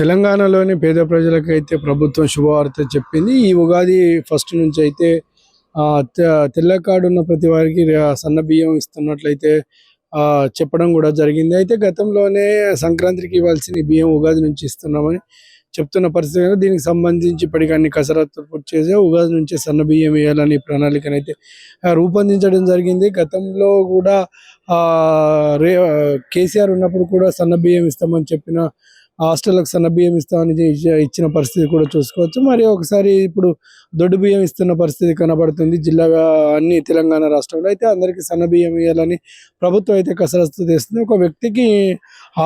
తెలంగాణలోని పేద ప్రజలకైతే అయితే ప్రభుత్వం శుభవార్త చెప్పింది. ఈ ఉగాది ఫస్ట్ నుంచి అయితే ఆ, తెల్ల కార్డు ఉన్న ప్రతి వారికి సన్న బియ్యం ఇస్తున్నట్లయితే చెప్పడం కూడా జరిగింది. అయితే గతంలోనే సంక్రాంతికి ఇవ్వాల్సిన బియ్యం ఉగాది నుంచి ఇస్తున్నామని చెప్తున్న పరిస్థితి దీనికి సంబంధించి ఇప్పటికి అన్ని కసరత్తు పూర్తి చేసి ఉగాది నుంచి సన్న బియ్యం వేయాలని ప్రణాళికను అయితే రూపొందించడం జరిగింది. గతంలో కూడా రే కేసీఆర్ ఉన్నప్పుడు కూడా సన్న బియ్యం ఇస్తామని చెప్పిన హాస్టల్లకు సన్న బియ్యం ఇస్తామని ఇచ్చిన పరిస్థితి కూడా చూసుకోవచ్చు. మరి ఒకసారి ఇప్పుడు దొడ్డు బియ్యం ఇస్తున్న పరిస్థితి కనబడుతుంది జిల్లా అన్ని తెలంగాణ రాష్ట్రంలో. అయితే అందరికీ సన్న బియ్యం ఇవ్వాలని ప్రభుత్వం అయితే కసరత్తు చేస్తుంది. ఒక వ్యక్తికి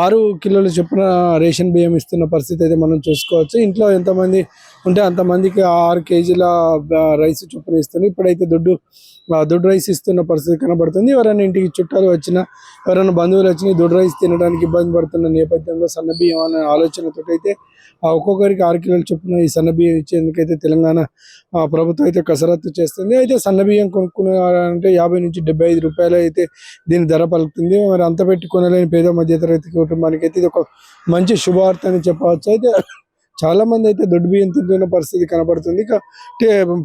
ఆరు కిలోల చొప్పున రేషన్ బియ్యం ఇస్తున్న పరిస్థితి అయితే మనం చూసుకోవచ్చు. ఇంట్లో ఎంతమంది ఉంటే అంతమందికి ఆరు కేజీల రైస్ చొప్పున ఇస్తుంది ఇప్పుడైతే దొడ్డు దొడ్డు రైస్ ఇస్తున్న పరిస్థితి కనబడుతుంది. ఎవరైనా ఇంటికి చుట్టాలు వచ్చినా ఎవరైనా బంధువులు వచ్చినా దొడ్డు రైస్ తినడానికి ఇబ్బంది పడుతున్న నేపథ్యంలో సన్న బియ్యం అనే ఆలోచనతో అయితే ఒక్కొక్కరికి ఆరు కిలోలు చొప్పున ఈ సన్న బియ్యం ఇచ్చేందుకైతే తెలంగాణ ఆ, ప్రభుత్వం అయితే కసరత్తు చేస్తుంది. అయితే సన్న బియ్యం కొనుక్కున్నారంటే యాభై నుంచి డెబ్బై ఐదు రూపాయలు అయితే దీని ధర పలుకుతుంది. మరి అంత పెట్టి కొనలేని పేద మధ్యతరగతి కుటుంబానికి అయితే ఇది ఒక మంచి శుభవార్త అని చెప్పవచ్చు. అయితే చాలా మంది అయితే దొడ్డు బియ్యం తింటున్న పరిస్థితి కనబడుతుంది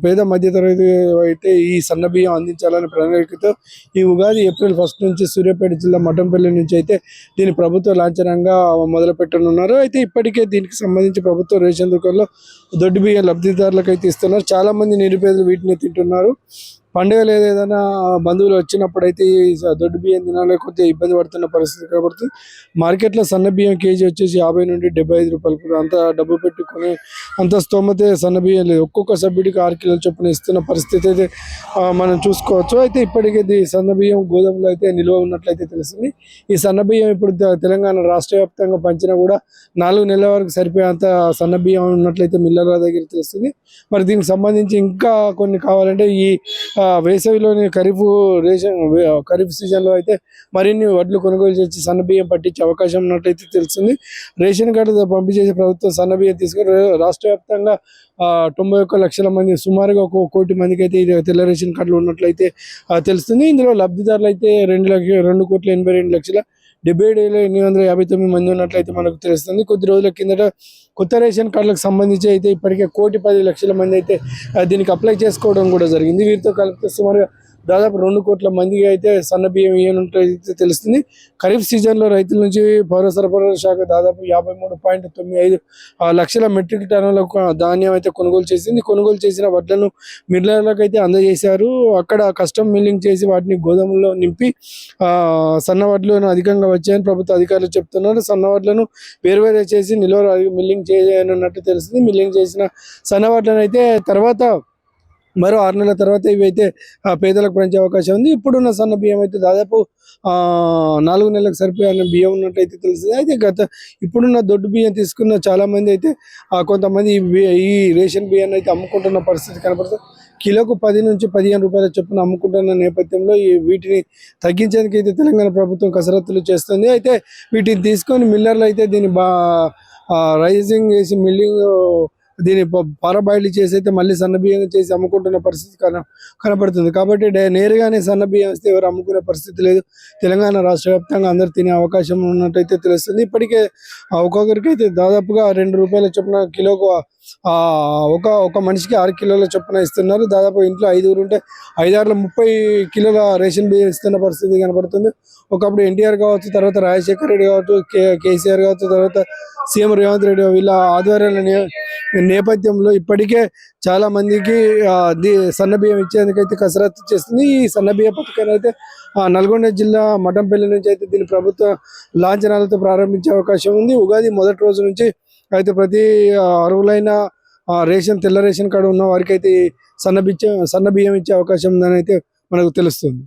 పేద మధ్యతరగతి అయితే ఈ సన్న బియ్యం అందించాలని ప్రణాళికతో ఈ ఉగాది ఏప్రిల్ ఫస్ట్ నుంచి సూర్యాపేట జిల్లా మఠంపల్లి నుంచి అయితే దీని ప్రభుత్వ లాంఛనంగా మొదలు పెట్టనున్నారు అయితే ఇప్పటికే దీనికి సంబంధించి ప్రభుత్వ రేషన్ దుకాణంలో దొడ్డు బియ్యం లబ్ధిదారులకు అయితే ఇస్తున్నారు. చాలా మంది నిరుపేదలు వీటిని తింటున్నారు. పండుగలు ఏదైనా బంధువులు వచ్చినప్పుడు అయితే ఈ దొడ్డు బియ్యం తినాలి కొద్దిగా ఇబ్బంది పడుతున్న పరిస్థితి కనబడుతుంది మార్కెట్లో సన్న బియ్యం కేజీ వచ్చేసి యాభై నుండి డెబ్బై ఐదు రూపాయలు కూడా అంత డబ్బు పెట్టుకుని అంత స్తోమతే సన్న బియ్యం లేదు. ఒక్కొక్క సభ్యుడికి ఆరు కిలోల చొప్పున ఇస్తున్న పరిస్థితి అయితే మనం చూసుకోవచ్చు. అయితే ఇప్పటికీ సన్న బియ్యం గోధుమలో అయితే నిల్వ ఉన్నట్లయితే తెలుస్తుంది. ఈ సన్న బియ్యం ఇప్పుడు తెలంగాణ రాష్ట్ర వ్యాప్తంగా పంచినా కూడా నాలుగు నెలల వరకు సరిపోయేంత సన్న బియ్యం ఉన్నట్లయితే మిల్లర్ల దగ్గర తెలుస్తుంది. మరి దీనికి సంబంధించి ఇంకా కొన్ని కావాలంటే ఈ వేసవిలోని ఖరీఫ్ రేషన్ ఖరీఫ్ సీజన్లో అయితే మరిన్ని వడ్లు కొనుగోలు చేసి సన్న బియ్యం పట్టించే అవకాశం ఉన్నట్టయితే తెలుస్తుంది. రేషన్ కార్డు పంపించేసి ప్రభుత్వం సన్న బియ్యం తీసుకొని రాష్ట్ర వ్యాప్తంగా తొంభై ఒక్క లక్షల మంది సుమారుగా ఒక కోటి మందికి అయితే ఇది తెల్ల రేషన్ కార్డులు ఉన్నట్లయితే తెలుస్తుంది. ఇందులో లబ్ధిదారులు అయితే రెండు లక్ష రెండు కోట్ల ఎనభై రెండు లక్షల డెబ్బై ఏడు ఎనిమిది వందల యాభై తొమ్మిది మంది ఉన్నట్లయితే మనకు తెలుస్తుంది. కొద్ది రోజుల కిందట కొత్త రేషన్ కార్డులకు సంబంధించి అయితే ఇప్పటికే కోటి పది లక్షల మంది అయితే దీనికి అప్లై చేసుకోవడం కూడా జరిగింది. వీరితో కలిపితే సుమారుగా దాదాపు రెండు కోట్ల మందికి అయితే సన్న బియ్యం ఇవ్వనుంటే తెలుస్తుంది. ఖరీఫ్ సీజన్లో రైతుల నుంచి పౌర సరఫరా శాఖ దాదాపు యాభై మూడు పాయింట్ తొమ్మిది ఐదు లక్షల మెట్రిక్ టన్నుల ధాన్యం అయితే కొనుగోలు చేసింది. కొనుగోలు చేసిన వడ్లను మిల్లర్లకు అయితే అందజేశారు. అక్కడ కస్టమ్ మిల్లింగ్ చేసి వాటిని గోదాముల్లో నింపి సన్న వడ్లను అధికంగా వచ్చాయని ప్రభుత్వ అధికారులు చెప్తున్నారు. సన్న వడ్లను వేరువేరు చేసి నిల్వ మిల్లింగ్ చేయనున్నట్టు తెలుస్తుంది. మిల్లింగ్ చేసిన సన్న వడ్లను అయితే తర్వాత మరో ఆరు నెలల తర్వాత ఇవి అయితే పేదలకు పంచే అవకాశం ఉంది. ఇప్పుడున్న సన్న బియ్యం అయితే దాదాపు నాలుగు నెలలకు సరిపోయే బియ్యం ఉన్నట్టయితే తెలుస్తుంది. అయితే గత ఇప్పుడున్న దొడ్డు బియ్యం తీసుకున్న చాలామంది అయితే కొంతమంది ఈ ఈ రేషన్ బియ్యాన్ని అయితే అమ్ముకుంటున్న పరిస్థితి కనపడుతుంది. కిలోకు పది నుంచి పదిహేను రూపాయల చొప్పున అమ్ముకుంటున్న నేపథ్యంలో ఈ వీటిని తగ్గించేందుకు అయితే తెలంగాణ ప్రభుత్వం కసరత్తులు చేస్తుంది. అయితే వీటిని తీసుకొని మిల్లర్లు అయితే దీన్ని బా రైజింగ్ చేసి మిల్లింగ్ దీని పారబాయిలు చేసి అయితే మళ్ళీ సన్న బియ్యం చేసి అమ్ముకుంటున్న పరిస్థితి కన కనపడుతుంది కాబట్టి నేరుగానే సన్న బియ్యం వస్తే ఎవరు అమ్ముకునే పరిస్థితి లేదు. తెలంగాణ రాష్ట్ర వ్యాప్తంగా అందరు తినే అవకాశం ఉన్నట్టయితే తెలుస్తుంది. ఇప్పటికే ఒక్కొక్కరికైతే దాదాపుగా రెండు రూపాయల చొప్పున కిలోకు ఆ, ఒక ఒక మనిషికి ఆరు కిలోల చొప్పున ఇస్తున్నారు. దాదాపు ఇంట్లో ఐదుగురు ఉంటే ఐదారులో ముప్పై కిలోల రేషన్ బియ్యం ఇస్తున్న పరిస్థితి కనపడుతుంది ఒకప్పుడు ఎన్టీఆర్ కావచ్చు తర్వాత రాజశేఖర రెడ్డి కావచ్చు కే కేసీఆర్ కావచ్చు తర్వాత సీఎం రేవంత్ రెడ్డి వీళ్ళ ఆధ్వర్యంలో నేపథ్యంలో ఇప్పటికే చాలా మందికి సన్న బియ్యం ఇచ్చేందుకైతే కసరత్తు చేస్తుంది. ఈ సన్నబియ్య పథకాన్ని అయితే నల్గొండ జిల్లా మఠంపల్లి నుంచి అయితే దీని ప్రభుత్వ లాంఛనాలతో ప్రారంభించే అవకాశం ఉంది. ఉగాది మొదటి రోజు నుంచి అయితే ప్రతి అరువులైన రేషన్ తెల్ల రేషన్ కార్డు ఉన్న వారికి అయితే సన్న బియ్యం ఇచ్చే అవకాశం ఉందని అయితే మనకు తెలుస్తుంది.